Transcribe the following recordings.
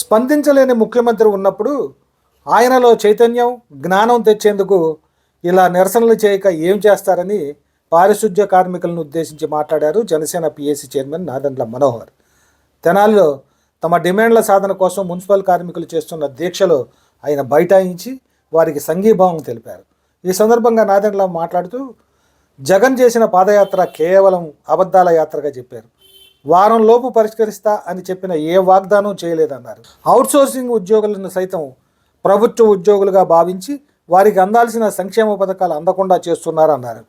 స్పందించలేని ముఖ్యమంత్రి ఉన్నప్పుడు ఆయనలో చైతన్యం జ్ఞానం తెచ్చేందుకు ఇలా నిరసనలు చేయక ఏం చేస్తారని పారిశుద్ధ్య కార్మికులను ఉద్దేశించి మాట్లాడారు జనసేన పిఎస్సి చైర్మన్ నాదండ్ల మనోహర్. తెనాలిలో తమ డిమాండ్ల సాధన కోసం మున్సిపల్ కార్మికులు చేస్తున్న దీక్షలో ఆయన బైఠాయించి వారికి సంఘీభావం తెలిపారు. ఈ సందర్భంగా నాదెండ్ల మాట్లాడుతూ జగన్ చేసిన పాదయాత్ర కేవలం అబద్ధాల యాత్రగా చెప్పారు. వారం లోపు పరిష్కరిస్తా అని చెప్పిన ఏ వాగ్దానం చేయలేదన్నారు. అవుట్సోర్సింగ్ ఉద్యోగులను సైతం ప్రభుత్వ ఉద్యోగులుగా భావించి వారికి అందాల్సిన సంక్షేమ పథకాలు అందకుండా చేస్తున్నారన్నారు.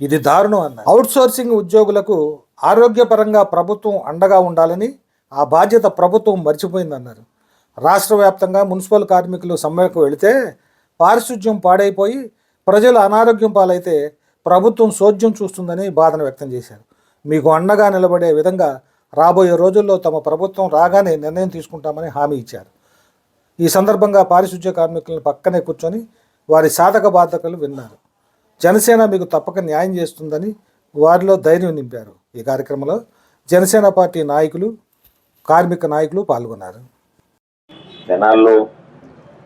ఇది దారుణం అన్నారు. అవుట్సోర్సింగ్ ఉద్యోగులకు ఆరోగ్యపరంగా ప్రభుత్వం అండగా ఉండాలని ఆ బాధ్యత ప్రభుత్వం మర్చిపోయిందన్నారు. రాష్ట్ర వ్యాప్తంగా మున్సిపల్ కార్మికులు సమ్మెకు వెళితే పారిశుధ్యం పాడైపోయి ప్రజలు అనారోగ్యం పాలైతే ప్రభుత్వం సోద్యం చూస్తుందని బాధను వ్యక్తం చేశారు. మీకు అండగా నిలబడే విధంగా రాబోయే రోజుల్లో తమ ప్రభుత్వం రాగానే నిర్ణయం తీసుకుంటామని హామీ ఇచ్చారు. ఈ సందర్భంగా పారిశుధ్య కార్మికులను పక్కనే కూర్చొని వారి సాధక బాధకలు విన్నారు. జనసేన మీకు తప్పక న్యాయం చేస్తుందని వారిలో ధైర్యం నింపారు. ఈ కార్యక్రమంలో జనసేన పార్టీ నాయకులు కార్మిక నాయకులు పాల్గొన్నారు. జనాల్లో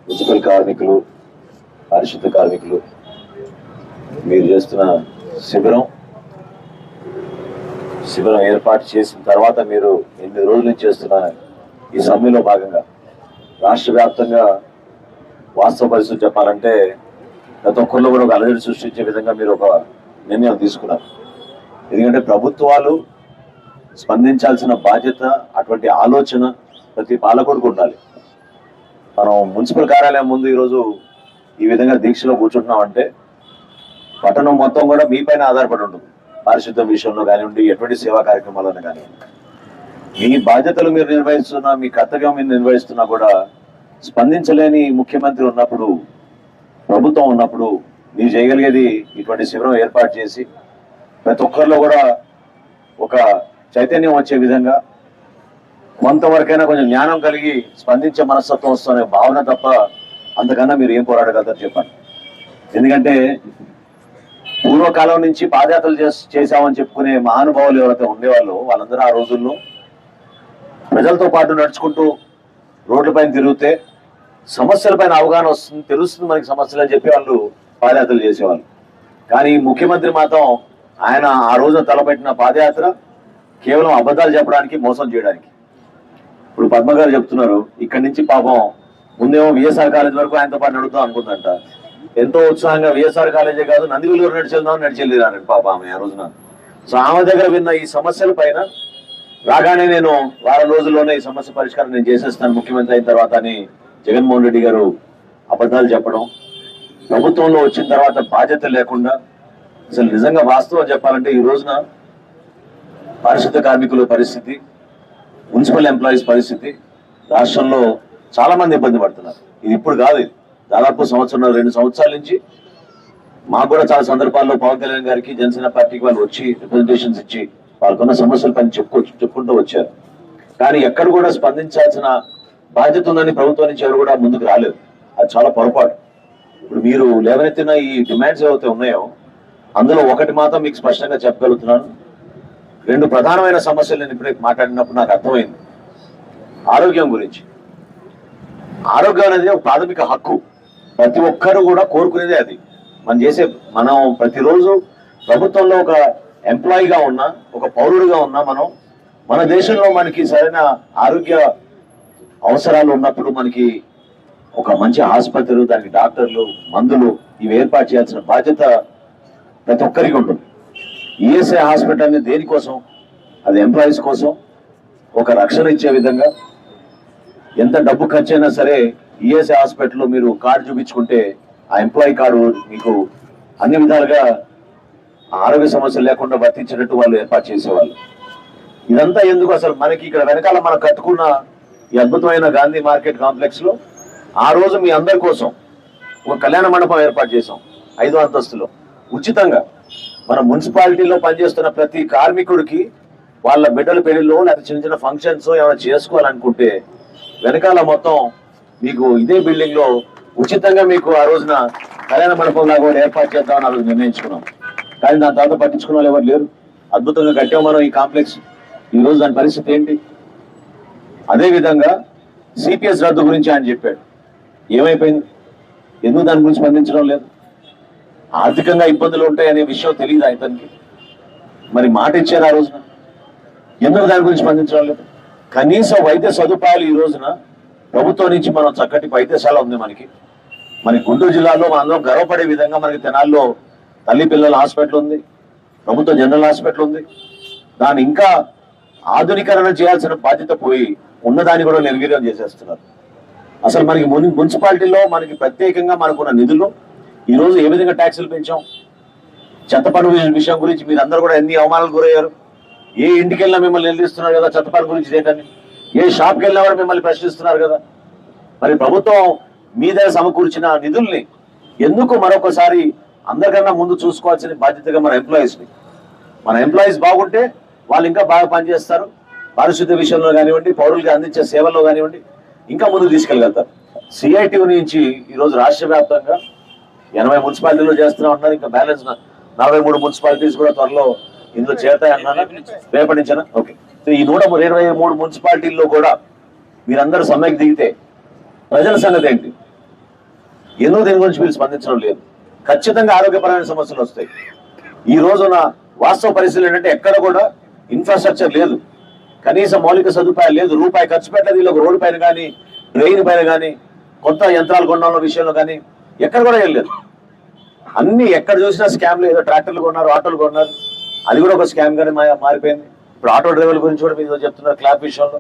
మున్సిపల్ కార్మికులు పారిశుద్ధ కార్మికులు మీరు చేస్తున్న శిబిరం శిబిరం ఏర్పాటు చేసిన తర్వాత మీరు ఎనిమిది రోజుల నుంచి చేస్తున్న ఈ సమ్మెలో భాగంగా రాష్ట్ర వ్యాప్తంగా వాస్తవ పరిస్థితి చెప్పాలంటే గత ఒక్కరిలో కూడా ఒక అలజడి సృష్టించే విధంగా మీరు ఒక నిర్ణయం తీసుకున్నారు. ఎందుకంటే ప్రభుత్వాలు స్పందించాల్సిన బాధ్యత అటువంటి ఆలోచన ప్రతి పాలకుడికి ఉండాలి. మనం మున్సిపల్ కార్యాలయం ముందు ఈరోజు ఈ విధంగా దీక్షలో కూర్చుంటున్నామంటే పట్టణం మొత్తం కూడా మీ పైన ఆధారపడి ఉంటుంది. పారిశుద్ధ్యం విషయంలో కానివ్వండి ఎటువంటి సేవా కార్యక్రమాలను కానివ్వండి మీ బాధ్యతలు మీరు నిర్వహిస్తున్నా మీ కర్తవ్యం మీరు నిర్వహిస్తున్నా కూడా స్పందించలేని ముఖ్యమంత్రి ఉన్నప్పుడు ప్రభుత్వం ఉన్నప్పుడు మీరు చేయగలిగేది ఇటువంటి శిబిరం ఏర్పాటు చేసి ప్రతి ఒక్కరిలో కూడా ఒక చైతన్యం వచ్చే విధంగా కొంతవరకైనా కొంచెం జ్ఞానం కలిగి స్పందించే మనస్తత్వం వస్తున్న భావన తప్ప అంతకన్నా మీరు ఏం పోరాడగలుగుతారు చెప్పండి. ఎందుకంటే పూర్వకాలం నుంచి పాదయాత్రలు చేస్- చేశామని చెప్పుకునే మహానుభావులు ఎవరైతే ఉండేవాళ్ళు వాళ్ళందరూ ఆ రోజుల్లో ప్రజలతో పాటు నడుచుకుంటూ రోడ్లపైన తిరిగితే సమస్యలపైన అవగాహన వస్తుంది తెలుస్తుంది మనకి సమస్యలు అని చెప్పి వాళ్ళు పాదయాత్రలు చేసేవాళ్ళు. కానీ ముఖ్యమంత్రి మాత్రం ఆయన ఆ రోజున తలపెట్టిన పాదయాత్ర కేవలం అబద్ధాలు చెప్పడానికి మోసం చేయడానికి. ఇప్పుడు పద్మ గారు చెప్తున్నారు ఇక్కడి నుంచి పాపం ముందేమో విఎస్ఆర్ కాలేజ్ వరకు ఆయనతో పాటు నడుపుతాం అనుకుందంట. ఎంతో ఉత్సాహంగా విఎస్ఆర్ కాలేజే కాదు నందిగులూరు నడిచెళ్దాం నడిచెళ్ళిరారండి పాప ఆమె ఆ రోజున. సో ఆమె దగ్గర విన్న ఈ సమస్యల పైన రాగానే నేను వారం రోజుల్లోనే ఈ సమస్య పరిష్కారం నేను చేసేస్తాను. ముఖ్యమంత్రి అయిన తర్వాత అని జగన్మోహన్ రెడ్డి గారు అబద్ధాలు చెప్పడం ప్రభుత్వంలో వచ్చిన తర్వాత బాధ్యత లేకుండా అసలు నిజంగా వాస్తవం చెప్పాలంటే ఈ రోజున పారిశుద్ధ కార్మికుల పరిస్థితి మున్సిపల్ ఎంప్లాయీస్ పరిస్థితి రాష్ట్రంలో చాలా మంది ఇబ్బంది పడుతున్నారు. ఇది ఇప్పుడు కాదు ఇది. దాదాపు సంవత్సరం రెండు సంవత్సరాల నుంచి మాకు కూడా చాలా సందర్భాల్లో పవన్ కళ్యాణ్ గారికి జనసేన పార్టీకి వాళ్ళు వచ్చి రిప్రజెంటేషన్స్ ఇచ్చి వాళ్ళకున్న సమస్యల పైన చెప్పుకోవచ్చు చెప్పుకుంటూ వచ్చారు. కానీ ఎక్కడ కూడా స్పందించాల్సిన బాధ్యత ఉందని ప్రభుత్వం నుంచి ఎవరు కూడా ముందుకు రాలేదు. అది చాలా పొరపాటు. ఇప్పుడు మీరు లేవనెత్తిన ఈ డిమాండ్స్ ఏవైతే ఉన్నాయో అందులో ఒకటి మాత్రం మీకు స్పష్టంగా చెప్పగలుగుతున్నాను. రెండు ప్రధానమైన సమస్యలు నేను ఇప్పుడే మాట్లాడినప్పుడు నాకు అర్థమైంది. ఆరోగ్యం గురించి. ఆరోగ్యం అనేది ఒక ప్రాథమిక హక్కు. ప్రతి ఒక్కరు కూడా కోరుకునేదే అది. మనం చేసే మనం ప్రతిరోజు ప్రభుత్వంలో ఒక ఎంప్లాయీగా ఉన్నా ఒక పౌరుడిగా ఉన్నా మనం మన దేశంలో మనకి సరైన ఆరోగ్య అవసరాలు ఉన్నప్పుడు మనకి ఒక మంచి ఆసుపత్రులు దానికి డాక్టర్లు మందులు ఇవి ఏర్పాటు చేయాల్సిన బాధ్యత ప్రతి ఒక్కరికి ఉంటుంది. ఈఎస్ఐ హాస్పిటల్ అనేది దేనికోసం? అది ఎంప్లాయీస్ కోసం ఒక రక్షణ ఇచ్చే విధంగా ఎంత డబ్బు ఖర్చు అయినా సరే ఈఎస్ఐ హాస్పిటల్లో మీరు కార్డు చూపించుకుంటే ఆ ఎంప్లాయీ కార్డు మీకు అన్ని విధాలుగా ఆరోగ్య సమస్యలు లేకుండా వర్తించినట్టు వాళ్ళు ఏర్పాటు చేసేవాళ్ళు. ఇదంతా ఎందుకు అసలు మనకి ఇక్కడ వెనకాల మనం కట్టుకున్న ఈ అద్భుతమైన గాంధీ మార్కెట్ కాంప్లెక్స్లో ఆ రోజు మీ అందరి కోసం ఒక కళ్యాణ మండపం ఏర్పాటు చేసాం ఐదో అంతస్తులో. ఉచితంగా మన మున్సిపాలిటీలో పనిచేస్తున్న ప్రతి కార్మికుడికి వాళ్ళ బిడ్డల పెళ్ళిలో లేకపోతే చిన్న చిన్న ఫంక్షన్స్ ఏమైనా చేసుకోవాలనుకుంటే వెనకాల మొత్తం మీకు ఇదే బిల్డింగ్లో ఉచితంగా మీకు ఆ రోజున కళ్యాణ మండపం కూడా ఏర్పాటు చేద్దామని ఆ రోజు నిర్ణయించుకున్నాం. కానీ దాని తర్వాత పట్టించుకున్న వాళ్ళు ఎవరు లేరు. అద్భుతంగా కట్టాం మనం ఈ కాంప్లెక్స్ ఈ రోజు దాని పరిస్థితి ఏంటి? అదే విధంగా సిపిఎస్ రద్దు గురించి ఆయన చెప్పాడు. ఏమైపోయింది? ఎందుకు దాని గురించి స్పందించడం లేదు? ఆర్థికంగా ఇబ్బందులు ఉంటాయనే విషయం తెలియదు ఆయనకి మరి మాట ఇచ్చారు ఆ రోజున. ఎందుకు దాని గురించి స్పందించడం లేదు? కనీస వైద్య సదుపాయాలు ఈ రోజున ప్రభుత్వం నుంచి మనం చక్కటి వైద్యశాల ఉంది మనకి. మన గుంటూరు జిల్లాలో మనందరం గర్వపడే విధంగా మనకి తెనాల్లో తల్లి పిల్లల హాస్పిటల్ ఉంది. ప్రభుత్వ జనరల్ హాస్పిటల్ ఉంది. దాన్ని ఇంకా ఆధునీకరణ చేయాల్సిన బాధ్యత పోయి ఉన్నదాన్ని కూడా నిర్వీర్యం చేసేస్తున్నారు. అసలు మనకి ముని మున్సిపాలిటీలో మనకి ప్రత్యేకంగా మనకున్న నిధులు ఈరోజు ఏ విధంగా ట్యాక్సులు పెంచాం? చెత్త పన్ను విషయం గురించి మీరు అందరూ కూడా ఎన్ని అవమానాలు గురయ్యారు? ఏ ఇంటికి వెళ్ళినా మిమ్మల్ని నిలదీస్తున్నారు కదా చెత్త పన్ను గురించి ఏంటని ఏ షాప్కి వెళ్ళినా కూడా మిమ్మల్ని ప్రశ్నిస్తున్నారు కదా. మరి ప్రభుత్వం మీద సమకూర్చిన నిధుల్ని ఎందుకు మరొకసారి అందరికన్నా ముందు చూసుకోవాల్సిన బాధ్యతగా మన ఎంప్లాయీస్ని? మన ఎంప్లాయీస్ బాగుంటే వాళ్ళు ఇంకా బాగా పనిచేస్తారు. పారిశుద్ధ్య విషయంలో కానివ్వండి పౌరులకి అందించే సేవల్లో కానివ్వండి ఇంకా ముందుకు తీసుకెళ్ళగలుగుతారు. సిఐటి నుంచి ఈరోజు రాష్ట్ర వ్యాప్తంగా ఎనభై మున్సిపాలిటీలో చేస్తున్నా ఉన్నారు. ఇంకా బ్యాలెన్స్ నలభై మూడు మున్సిపాలిటీస్ కూడా త్వరలో ఇందులో చేరతాయి అన్నారా రేపటి నుంచేనా? ఓకే. ఈ నూట ఇరవై మూడు మున్సిపాలిటీల్లో కూడా మీరందరూ సమ్మెకి దిగితే ప్రజల సంగతి ఏంటి? ఎన్నో దీని గురించి మీరు స్పందించడం లేదు? ఖచ్చితంగా ఆరోగ్యపరమైన సమస్యలు వస్తాయి. ఈ రోజున వాస్తవ పరిస్థితులు ఏంటంటే ఎక్కడ కూడా ఇన్ఫ్రాస్ట్రక్చర్ లేదు. కనీస మౌలిక సదుపాయాలు లేదు. రూపాయి ఖర్చు పెట్టలేదు. వీళ్ళకి రోడ్డు పైన కానీ డ్రైన్ పైన కానీ కొత్త యంత్రాలు కొనడంలో విషయంలో కానీ ఎక్కడ కూడా వెళ్ళలేదు అన్ని ఎక్కడ చూసినా స్కామ్లు ఏదో ట్రాక్టర్లు కొన్నారు ఆటోలు కొన్నారు. అది కూడా ఒక స్కామ్ గానే మారిపోయింది. ఇప్పుడు ఆటో డ్రైవర్ల గురించి కూడా మీరు చెప్తున్నారు క్లాప్ విషయంలో.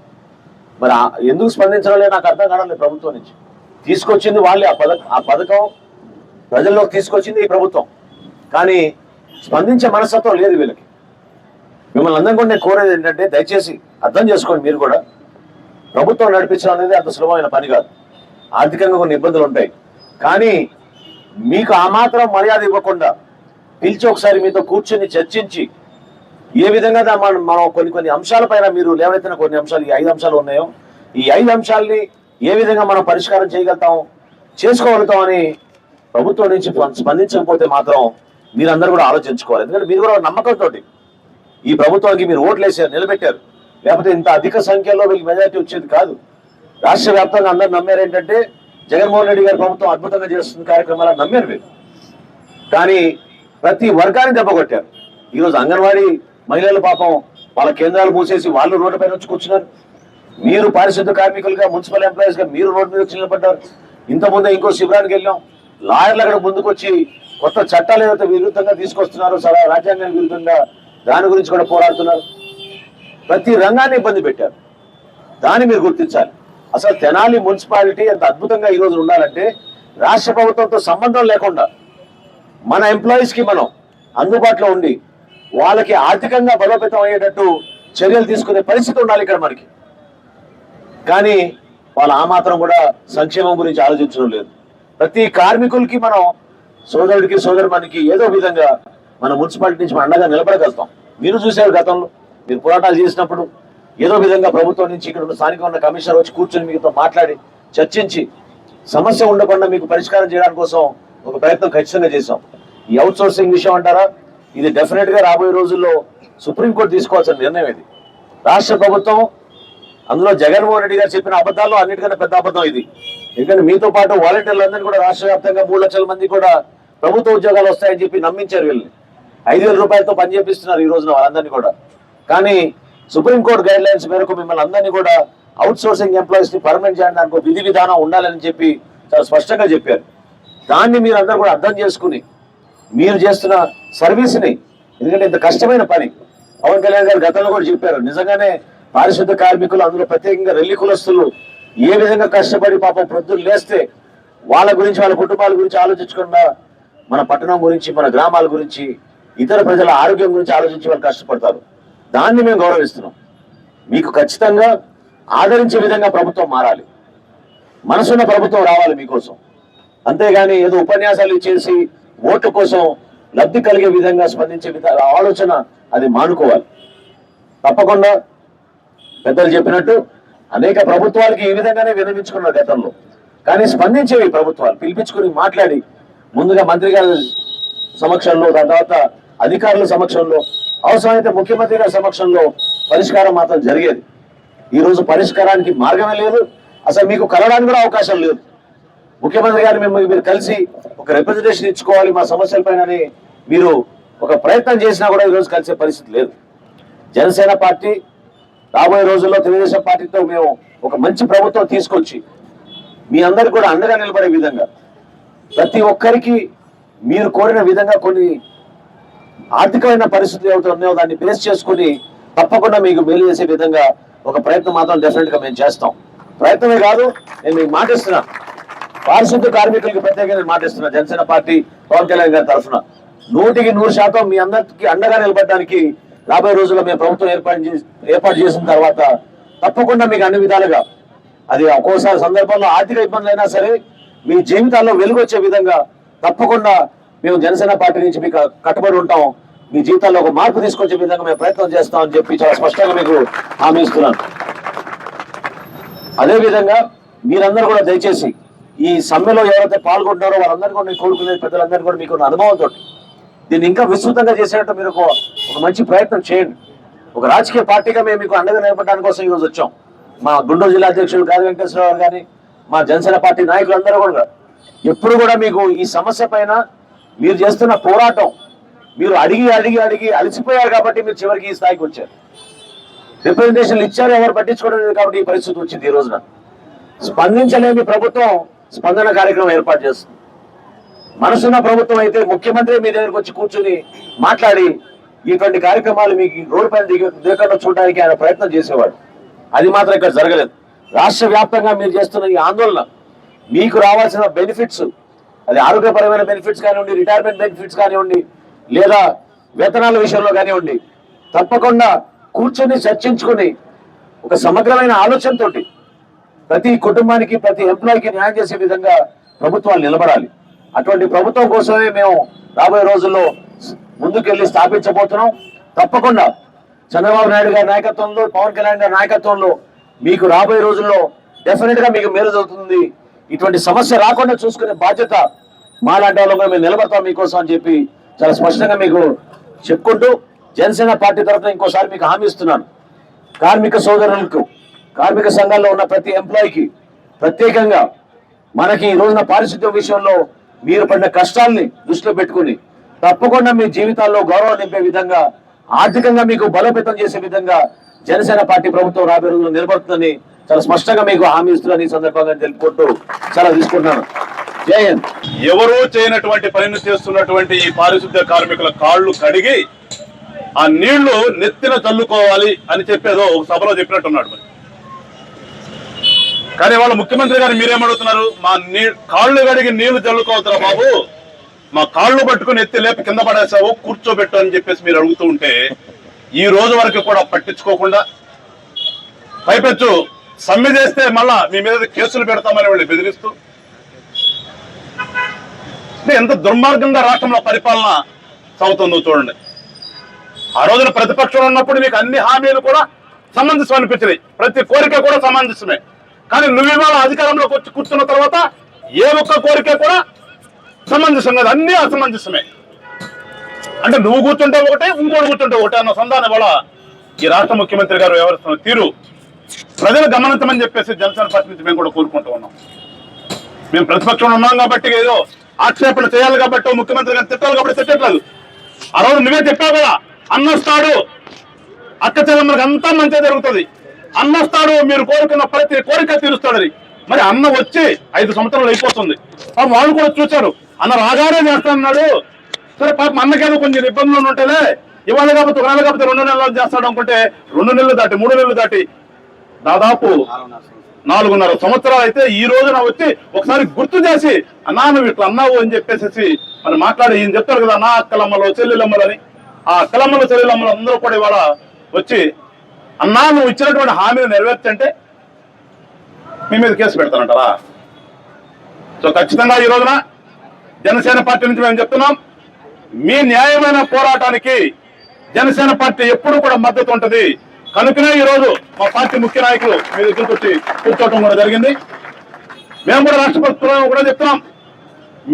మరి ఎందుకు స్పందించడం నాకు అర్థం కావడం ప్రభుత్వం నుంచి. తీసుకొచ్చింది వాళ్ళే ఆ పథకం ఆ పథకం ప్రజల్లోకి తీసుకొచ్చింది ఈ ప్రభుత్వం. కానీ స్పందించే మనస్తత్వం లేదు వీళ్ళకి. మిమ్మల్ని అందరం కూడా నేను కోరేది ఏంటంటే దయచేసి అర్థం చేసుకోండి మీరు కూడా. ప్రభుత్వం నడిపించడం అనేది అంత సులభమైన పని కాదు. ఆర్థికంగా కొన్ని ఇబ్బందులు ఉంటాయి. కానీ మీకు ఆ మాత్రం మర్యాద ఇవ్వకుండా పిలిచి ఒకసారి మీతో కూర్చొని చర్చించి ఏ విధంగా మనం మనం కొన్ని కొన్ని అంశాలపైన మీరు లేవనెత్తిన కొన్ని అంశాలు ఈ ఐదు అంశాలు ఉన్నాయో ఈ ఐదు అంశాలని ఏ విధంగా మనం పరిష్కారం చేయగలుగుతాం చేసుకోగలుగుతామని ప్రభుత్వం నుంచి స్పందించకపోతే మాత్రం మీరందరూ కూడా ఆలోచించుకోవాలి. ఎందుకంటే మీరు కూడా నమ్మకంతో ఈ ప్రభుత్వానికి మీరు ఓట్లు వేసారు నిలబెట్టారు. లేకపోతే ఇంత అధిక సంఖ్యలో వీళ్ళకి మెజారిటీ వచ్చేది కాదు. రాష్ట్ర వ్యాప్తంగా అందరు నమ్మారు ఏంటంటే జగన్మోహన్ రెడ్డి గారి ప్రభుత్వం అద్భుతంగా చేస్తున్న కార్యక్రమాలను నమ్మారు మీరు కానీ ప్రతి వర్గాన్ని దెబ్బ కొట్టారు. ఈరోజు అంగన్వాడీ మహిళలు పాపం వాళ్ళ కేంద్రాలు మూసేసి వాళ్ళు రోడ్డు పైన వచ్చి కూర్చున్నారు. మీరు పారిశుద్ధ కార్మికులుగా మున్సిపల్ ఎంప్లాయీస్గా మీరు రోడ్డు మీద వచ్చి నిలబడ్డారు. ఇంతకుముందు ఇంకో శిబిరానికి వెళ్ళాం. లాయర్లు అక్కడ ముందుకొచ్చి కొత్త చట్టాలు ఏదైతే విరుద్ధంగా తీసుకొస్తున్నారో సరే రాజ్యాంగానికి విరుద్ధంగా దాని గురించి కూడా పోరాడుతున్నారు. ప్రతి రంగాన్ని ఇబ్బంది పెట్టారు. దాన్ని మీరు గుర్తించాలి. అసలు తెనాలి మున్సిపాలిటీ ఎంత అద్భుతంగా ఈ రోజు ఉండాలంటే రాష్ట్ర ప్రభుత్వంతో సంబంధం లేకుండా మన ఎంప్లాయీస్కి మనం అందుబాటులో ఉండి వాళ్ళకి ఆర్థికంగా బలోపేతం అయ్యేటట్టు చర్యలు తీసుకునే పరిస్థితి ఉండాలి ఇక్కడ మనకి. కానీ వాళ్ళు ఆ మాత్రం కూడా సంక్షేమం గురించి ఆలోచించడం లేదు. ప్రతి కార్మికులకి మనం సోదరుడికి సోదరుమనికి ఏదో విధంగా మన మున్సిపాలిటీ నుంచి మనం అండగా నిలబడగలుగుతాం. మీరు చూసారు గతంలో మీరు పోరాటాలు చేసినప్పుడు ఏదో విధంగా ప్రభుత్వం నుంచి ఇక్కడ ఉన్న ఉన్న కమిషనర్ వచ్చి కూర్చొని మీతో మాట్లాడి చర్చించి సమస్య ఉండకుండా మీకు పరిష్కారం చేయడానికి కోసం ఒక ప్రయత్నం ఖచ్చితంగా చేశాం. ఈ అవుట్ సోర్సింగ్ విషయం అంటారా? ఇది డెఫినెట్గా రాబోయే రోజుల్లో సుప్రీంకోర్టు తీసుకోవాల్సిన నిర్ణయం ఇది. రాష్ట్ర ప్రభుత్వం అందులో జగన్మోహన్ రెడ్డి గారు చెప్పిన అబద్ధాలు అన్నిటికన్నా పెద్ద అబద్ధం ఇది. ఎందుకంటే మీతో పాటు వాలంటీర్లందరినీ కూడా రాష్ట్ర వ్యాప్తంగా మూడు లక్షల మంది కూడా ప్రభుత్వ ఉద్యోగాలు వస్తాయని చెప్పి నమ్మించారు వీళ్ళని. ఐదు వేల రూపాయలతో పనిచేపిస్తున్నారు ఈ రోజున వాళ్ళందరినీ కూడా. కానీ సుప్రీంకోర్టు గైడ్ లైన్స్ మేరకు మిమ్మల్ని అందరినీ కూడా అవుట్ సోర్సింగ్ ఎంప్లాయీస్ని పర్మనెంట్ చేయడానికి విధి విధానం ఉండాలని చెప్పి చాలా స్పష్టంగా చెప్పారు. దాన్ని మీరు అందరూ కూడా అర్థం చేసుకుని మీరు చేస్తున్న సర్వీస్ని. ఎందుకంటే ఇంత కష్టమైన పని. పవన్ కళ్యాణ్ గారు గతంలో కూడా చెప్పారు నిజంగానే పారిశుద్ధ కార్మికులు అందులో ప్రత్యేకంగా రెల్లి కులస్తులు ఏ విధంగా కష్టపడి పాపం ప్రొద్దులు లేస్తే వాళ్ళ గురించి వాళ్ళ కుటుంబాల గురించి ఆలోచించకుండా మన పట్టణం గురించి మన గ్రామాల గురించి ఇతర ప్రజల ఆరోగ్యం గురించి ఆలోచించి వాళ్ళు కష్టపడతారు. దాన్ని మేము గౌరవిస్తున్నాం. మీకు ఖచ్చితంగా ఆదరించే విధంగా ప్రభుత్వం మారాలి. మనసున్న ప్రభుత్వం రావాలి మీకోసం. అంతేగాని ఏదో ఉపన్యాసాలు ఇచ్చేసి ఓటు కోసం లబ్ధి కలిగే విధంగా స్పందించే ఆలోచన అది మానుకోవాలి. తప్పకుండా పెద్దలు చెప్పినట్టు అనేక ప్రభుత్వాలకి ఈ విధంగానే విరమించుకున్నారు గతంలో. కానీ స్పందించేవి ప్రభుత్వాలు. పిలిపించుకుని మాట్లాడి ముందుగా మంత్రి గారి సమక్షంలో దాని తర్వాత అధికారుల సమక్షంలో అవసరమైతే ముఖ్యమంత్రి గారి సమక్షంలో పరిష్కారం మాత్రం జరిగేది. ఈరోజు పరిష్కారానికి మార్గమే లేదు. అసలు మీకు కలవడానికి కూడా అవకాశం లేదు. ముఖ్యమంత్రి గారు మిమ్మల్ని మీరు కలిసి ఒక రిప్రజెంటేషన్ ఇచ్చుకోవాలి మా సమస్యలపైన అని మీరు ఒక ప్రయత్నం చేసినా కూడా ఈరోజు కలిసే పరిస్థితి లేదు. జనసేన పార్టీ రాబోయే రోజుల్లో తెలుగుదేశం పార్టీతో మేము ఒక మంచి ప్రభుత్వం తీసుకొచ్చి మీ అందరికి కూడా అండగా నిలబడే విధంగా ప్రతి ఒక్కరికి మీరు కోరిన విధంగా కొన్ని ఆర్థికమైన పరిస్థితులు ఏవైతే దాన్ని బేస్ చేసుకుని తప్పకుండా మీకు మేలు చేసే విధంగా ఒక ప్రయత్నం మాత్రం డెఫినెట్గా మేము చేస్తాం. ప్రయత్నమే కాదు నేను మీకు మాటిస్తున్నా. పారిశుద్ధ కార్మికులకు ప్రత్యేకంగా నేను మాటిస్తున్నా జనసేన పార్టీ పవన్ కళ్యాణ్ గారి తరఫున. నూటికి నూరు శాతం మీ అందరికి అండగా నిలబడడానికి రాబోయే రోజుల్లో మేము ప్రభుత్వం ఏర్పాటు ఏర్పాటు చేసిన తర్వాత తప్పకుండా మీకు అన్ని విధాలుగా అది ఒక్కోసారి సందర్భంలో ఆర్థిక ఇబ్బందులు అయినా సరే మీ జీవితాల్లో వెలుగు వచ్చే విధంగా తప్పకుండా మేము జనసేన పార్టీ నుంచి మీకు కట్టుబడి ఉంటాం. మీ జీవితాల్లో ఒక మార్పు తీసుకొచ్చే విధంగా మేము ప్రయత్నం చేస్తాం అని చెప్పి చాలా స్పష్టంగా మీకు హామీ ఇస్తున్నాను. అదే విధంగా మీరందరూ కూడా దయచేసి ఈ సమ్మెలో ఎవరైతే పాల్గొంటున్నారో వాళ్ళందరూ కూడా నేను కోరుకునే పెద్దలందరూ కూడా మీకు అనుభవంతో దీన్ని ఇంకా విస్తృతంగా చేసేటట్టు మీరు ఒక ఒక మంచి ప్రయత్నం చేయండి. ఒక రాజకీయ పార్టీగా మేము మీకు అండగా నిలబడడానికి కోసం ఈరోజు వచ్చాం. మా గుంటూరు జిల్లా అధ్యక్షులు గారి వెంకటేశ్వరరావు కానీ మా జనసేన పార్టీ నాయకులందరూ కూడా ఎప్పుడు కూడా మీకు ఈ సమస్య పైన మీరు చేస్తున్న పోరాటం మీరు అడిగి అడిగి అడిగి అలసిపోయారు కాబట్టి మీరు చివరికి ఈ స్థాయికి వచ్చారు. రిప్రజెంటేషన్లు ఇచ్చారు ఎవరు పట్టించుకోవడం లేదు కాబట్టి ఈ పరిస్థితి వచ్చింది ఈ రోజున. స్పందించలేని ప్రభుత్వం స్పందన కార్యక్రమం ఏర్పాటు చేస్తుంది. మనసున్న ప్రభుత్వం అయితే ముఖ్యమంత్రి మీ దగ్గరకు వచ్చి కూర్చుని మాట్లాడి ఇటువంటి కార్యక్రమాలు మీకు రోడ్డు పైన దిగకుండా చూడడానికి ఆయన ప్రయత్నం చేసేవాడు. అది మాత్రం ఇక్కడ జరగలేదు. రాష్ట్ర వ్యాప్తంగా మీరు చేస్తున్న ఈ ఆందోళన మీకు రావాల్సిన బెనిఫిట్స్ అది ఆరోగ్యపరమైన బెనిఫిట్స్ కానివ్వండి రిటైర్మెంట్ బెనిఫిట్స్ కానివ్వండి లేదా వేతనాల విషయంలో కానివ్వండి తప్పకుండా కూర్చొని చర్చించుకుని ఒక సమగ్రమైన ఆలోచనతోటి ప్రతి కుటుంబానికి ప్రతి ఎంప్లాయీకి న్యాయం చేసే విధంగా ప్రభుత్వాలు నిలబడాలి. అటువంటి ప్రభుత్వం కోసమే మేము రాబోయే రోజుల్లో ముందుకెళ్ళి స్థాపించబోతున్నాం. తప్పకుండా చంద్రబాబు నాయుడు గారి నాయకత్వంలో పవన్ కళ్యాణ్ గారి నాయకత్వంలో మీకు రాబోయే రోజుల్లో డెఫినెట్గా మీకు మేలు జరుగుతుంది. ఇటువంటి సమస్య రాకుండా చూసుకునే బాధ్యత మాలాంటి వాళ్ళం కూడా మేము నిలబడతాం మీకోసం అని చెప్పి చాలా స్పష్టంగా మీకు చెప్పుకుంటూ జనసేన పార్టీ తరఫున ఇంకోసారి మీకు హామీ ఇస్తున్నాను. కార్మిక సోదరులకు కార్మిక సంఘాల్లో ఉన్న ప్రతి ఎంప్లాయీకి ప్రత్యేకంగా మనకి ఈ రోజున పారిశుద్ధ్యం విషయంలో మీరు పడిన కష్టాల్ని దృష్టిలో పెట్టుకుని తప్పకుండా మీ జీవితాల్లో గౌరవం నింపే విధంగా ఆర్థికంగా మీకు బలోపేతం చేసే విధంగా జనసేన పార్టీ ప్రభుత్వం రాబోయే రోజుల్లో నిలబడుతుందని చాలా స్పష్టంగా మీకు హామీ ఇస్తున్నాను ఈ సందర్భంగా తెలుపుకుంటూ చాలా తీసుకుంటున్నాను. జయన్ హింద్. ఎవరూ చేయనటువంటి పనిని చేస్తున్నటువంటి ఈ పారిశుద్ధ్య కార్మికుల కాళ్ళు కడిగి ఆ నీళ్ళు నెత్తిన చల్లుకోవాలి అని చెప్పేదో ఒక సభలో చెప్పినట్టున్నాడు మరి. కానీ వాళ్ళ ముఖ్యమంత్రి గారు మీరేమడుగుతున్నారు? మా నీ కాళ్ళు కడిగి నీళ్ళు చల్లుకోవద్దురా బాబు. మా కాళ్ళు పట్టుకుని ఎత్తి లేపి కింద పడేసావు కూర్చోబెట్టు అని చెప్పేసి మీరు అడుగుతూ ఉంటే ఈ రోజు వరకు కూడా పట్టించుకోకుండా పైపెచ్చు. సమ్మె చేస్తే మళ్ళా మీ మీద కేసులు పెడతామని వాళ్ళు బెదిరిస్తూ. ఎంత దుర్మార్గంగా రాష్ట్రంలో పరిపాలన సాగుతుందో చూడండి. ఆ రోజున ప్రతిపక్షంలో ఉన్నప్పుడు మీకు అన్ని హామీలు కూడా సమంజసం అనిపించినాయి ప్రతి కోరిక కూడా సమంజసమే. కానీ నువ్వు ఇవాళ అధికారంలోకి వచ్చి కూర్చున్న తర్వాత ఏ ఒక్క కోరిక కూడా సమంజసం కాదు అన్ని అసమంజసమే. అంటే నువ్వు కూర్చుంటే ఒకటే ఇంకోటి కూర్చుంటే ఒకటే అన్న సంధానం వల్ల ఈ రాష్ట్ర ముఖ్యమంత్రి గారు వ్యవహరిస్తున్న తీరు. ప్రజలు గమనించమని చెప్పేసి జనసేన పార్టీ నుంచి మేము కూడా కోరుకుంటూ ఉన్నాం. మేము ప్రతిపక్షంలో ఉన్నాం కాబట్టి ఏదో ఆక్షేపణ చేయాలి కాబట్టి ముఖ్యమంత్రి గారు తిట్టాలి కాబట్టి తిట్టట్లేదు. ఆ రోజు నువ్వే చెప్పావు కదా అన్నస్తాడు అక్క చెల్లెమ్మలకు అంతా మంచిగా జరుగుతుంది. అన్న వస్తాడు మీరు కోరుకున్న ప్రతి కోరిక తీరుస్తాడని. మరి అన్న వచ్చి ఐదు సంవత్సరాలు అయిపోతుంది. పాపం వాళ్ళు కూడా చూశారు. అన్న రాగానే చేస్తానన్నాడు సరే పాపం అన్నకేదో కొంచెం ఇబ్బందులు ఉంటేలే ఇవాళ కాకపోతే ఒక నెల కాకపోతే రెండు నెలలు చేస్తాడు అనుకుంటే రెండు నెలలు దాటి మూడు నెలలు దాటి దాదాపు నాలుగున్నర సంవత్సరాలు అయితే ఈ రోజున వచ్చి ఒకసారి గుర్తు చేసి అన్నా నువ్వు ఇట్లా అన్నావు అని చెప్పేసి మరి మాట్లాడి ఈయన చెప్తారు కదా నా అక్కలమ్మలు చెల్లెలమ్మలు అని ఆ అక్కలమ్మలు చెల్లెలమ్మలు అందరూ కూడా ఇవాళ వచ్చి అన్నా నువ్వు ఇచ్చినటువంటి హామీని నెరవేర్చంటే మీ మీద కేసు పెడతానంటారా సో ఖచ్చితంగా ఈ రోజున జనసేన పార్టీ నుంచి మేము చెప్తున్నాం మీ న్యాయమైన పోరాటానికి జనసేన పార్టీ ఎప్పుడు కూడా మద్దతు ఉంటుంది. కనుకనే ఈ రోజు మా పార్టీ ముఖ్య నాయకులు మీ దగ్గరికి వచ్చి కూర్చోవడం కూడా జరిగింది. మేము కూడా రాష్ట్ర ప్రభుత్వం కూడా చెప్తున్నాం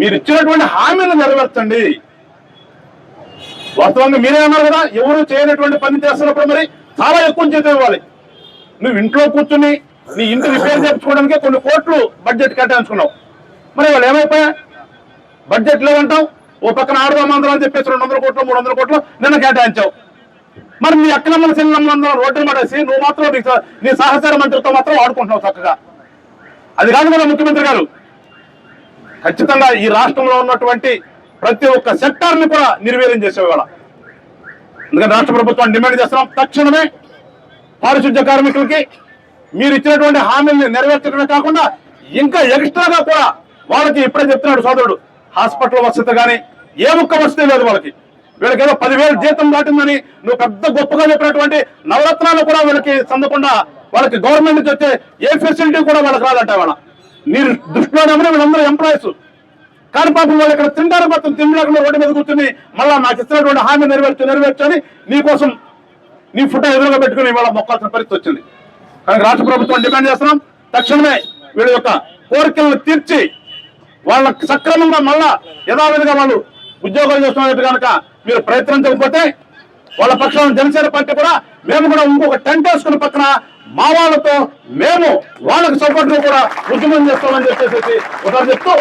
మీరు ఇచ్చినటువంటి హామీలను నెరవేర్చండి. వాస్తవంగా మీరే అన్నారు కదా ఎవరు చేయనటువంటి పని చేస్తున్నప్పుడు మరి చాలా ఎక్కువ జీతం ఇవ్వాలి. నువ్వు ఇంట్లో కూర్చుని నీ ఇంటి రిపేర్ చేయించుకోవడానికి కొన్ని కోట్లు బడ్జెట్ కేటాయించుకున్నావు. మరి వాళ్ళు ఏమైపోయా? బడ్జెట్ లేవంటావు? ఓ పక్కన ఆడుదాం అందరం అని చెప్పేసి రెండు వందల కోట్లు మూడు వందల కోట్లు నిన్న కేటాయించావు. మరి నీ అక్కనమ్మల సినిమా రోడ్డు పడేసి నువ్వు మాత్రం నీ సహచార మంత్రితో మాత్రం ఆడుకుంటున్నావు చక్కగా. అది కాదు కదా ముఖ్యమంత్రి గారు. ఖచ్చితంగా ఈ రాష్ట్రంలో ఉన్నటువంటి ప్రతి ఒక్క సెక్టార్ని కూడా నిర్వీర్యం చేసేవాళ్ళ. ఎందుకంటే రాష్ట్ర ప్రభుత్వాన్ని డిమాండ్ చేస్తున్నాం. తక్షణమే పారిశుద్ధ్య కార్మికులకి మీరు ఇచ్చినటువంటి హామీల్ని నెరవేర్చడమే కాకుండా ఇంకా ఎక్స్ట్రాగా కూడా వాళ్ళకి ఇప్పుడే చెప్తున్నాడు సోదరుడు. హాస్పిటల్ వసతి కానీ ఏ ఒక్క వసతి లేదు వాళ్ళకి. వీళ్ళకి ఏదో పదివేలు జీతం దాటిందని నువ్వు పెద్ద గొప్పగా చెప్పినటువంటి నవరత్నాలు కూడా వీళ్ళకి సందకుండా వాళ్ళకి గవర్నమెంట్ నుంచి వచ్చే ఏ ఫెసిలిటీ కూడా వాళ్ళకి రాదంట వాళ్ళ మీరు దృష్టిలో వీళ్ళందరూ ఎంప్లాయీస్. కానీ పాపం వాళ్ళు ఇక్కడ తింటారు మొత్తం తినలేకుండా రోడ్డు మీద కూర్చుని మళ్ళీ నాకు ఇచ్చినటువంటి హామీ నెరవేర్చు నెరవేర్చని నీకోసం నీ ఫుడ్ ఎదురుగా పెట్టుకుని ఇవాళ మొక్కాల్సిన పరిస్థితి వచ్చింది. కానీ రాష్ట్ర ప్రభుత్వం డిమాండ్ చేస్తున్నాం. తక్షణమే వీళ్ళ యొక్క కోరికలను తీర్చి వాళ్ళ సక్రమంగా మళ్ళా యథావిధిగా వాళ్ళు ఉద్యోగాలు చేస్తున్నట్టు కనుక మీరు ప్రయత్నించకపోతే వాళ్ళ పక్షాన జనసేన పార్టీ కూడా మేము కూడా ఇంకొక టెంట్ వేసుకున్న పక్కన మా వాళ్ళతో మేము వాళ్ళకి సపోర్ట్ కూడా ఉద్యమం చేస్తామని చెప్పేసి ఒకసారి చెప్తూ